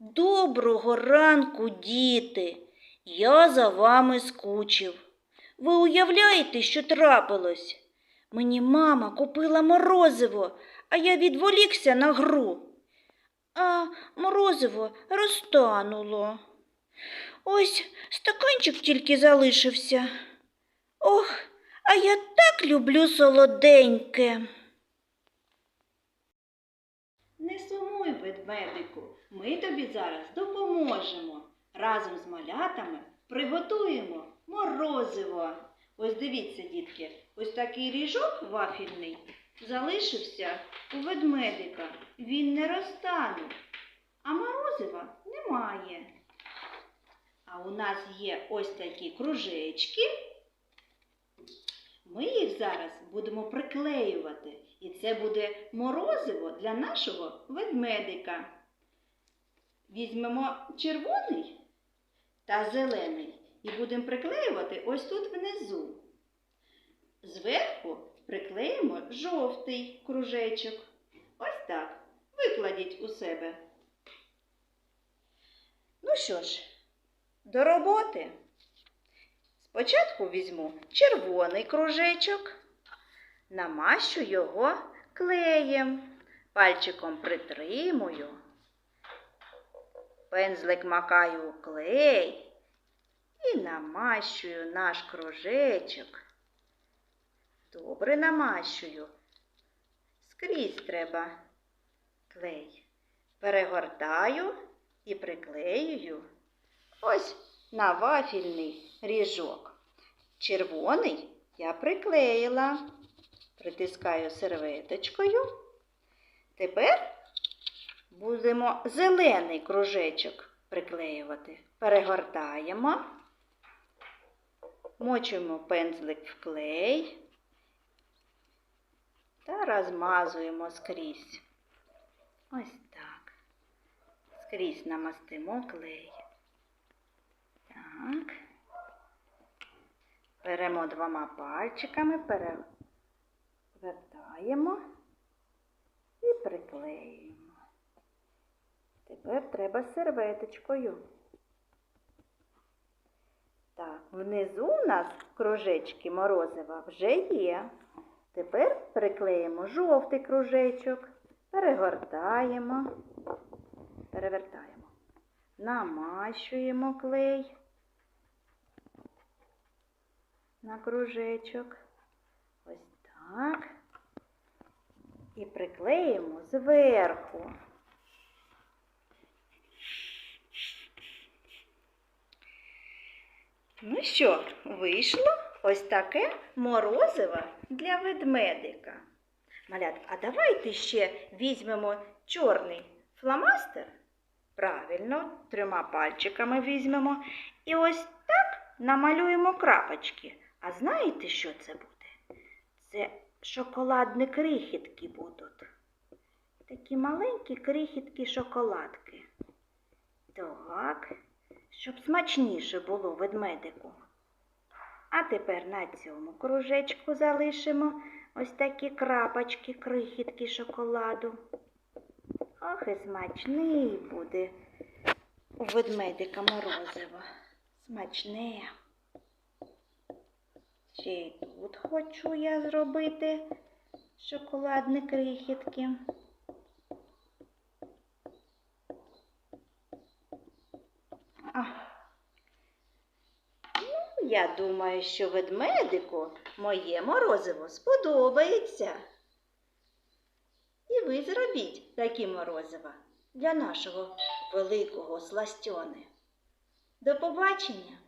Доброго ранку, діти. Я за вами скучив. Ви уявляєте, що трапилось? Мені мама купила морозиво, а я відволікся на гру. А морозиво розтануло. Ось стаканчик тільки залишився. Ох, а я так люблю солоденьке. Не сумуй, ведмедику, ми тобі зараз допоможемо. Разом з малятами приготуємо морозиво. Ось дивіться, дітки, ось такий ріжок вафільний залишився у ведмедика. Він не розтане, а морозива немає. А у нас є ось такі кружечки. Ми їх зараз будемо приклеювати. І це буде морозиво для нашого ведмедика. Візьмемо червоний та зелений і будемо приклеювати ось тут внизу. Зверху приклеїмо жовтий кружечок. Ось так. Викладіть у себе. Ну що ж, до роботи. Спочатку візьму червоний кружечок, намащу його клеєм, пальчиком притримую, пензлик макаю у клей і намащую наш кружечок. Добре намащую. Скрізь треба клей. Перегортаю і приклеюю ось на вафільний ріжок. Червоний я приклеїла, притискаю серветочкою. Тепер будемо зелений кружечок приклеювати. Перегортаємо, мочуємо пензлик в клей та розмазуємо скрізь. Ось так. Скрізь намастимо клей. Так. Беремо двома пальчиками, перевертаємо і приклеюємо. Тепер треба серветочкою. Так, внизу у нас кружечки морозива вже є. Тепер приклеїмо жовтий кружечок, перегортаємо, перевертаємо, намащуємо клей на кружечок. Ось так. І приклеїмо зверху. Ну що, вийшло ось таке морозиво для ведмедика. Малят, а давайте ще візьмемо чорний фломастер. Правильно, трьома пальчиками візьмемо. І ось так намалюємо крапочки. А знаєте, що це буде? Це шоколадні крихітки будуть. Такі маленькі крихітки шоколадки. Щоб смачніше було ведмедику. А тепер на цьому кружечку залишимо ось такі крапочки, крихітки шоколаду. Ох, і смачний буде у ведмедика морозиво. Смачне. Ще й тут хочу я зробити шоколадні крихітки. А. Ну, я думаю, що ведмедику моє морозиво сподобається. І ви зробіть такі морозива для нашого великого сластьони. До побачення!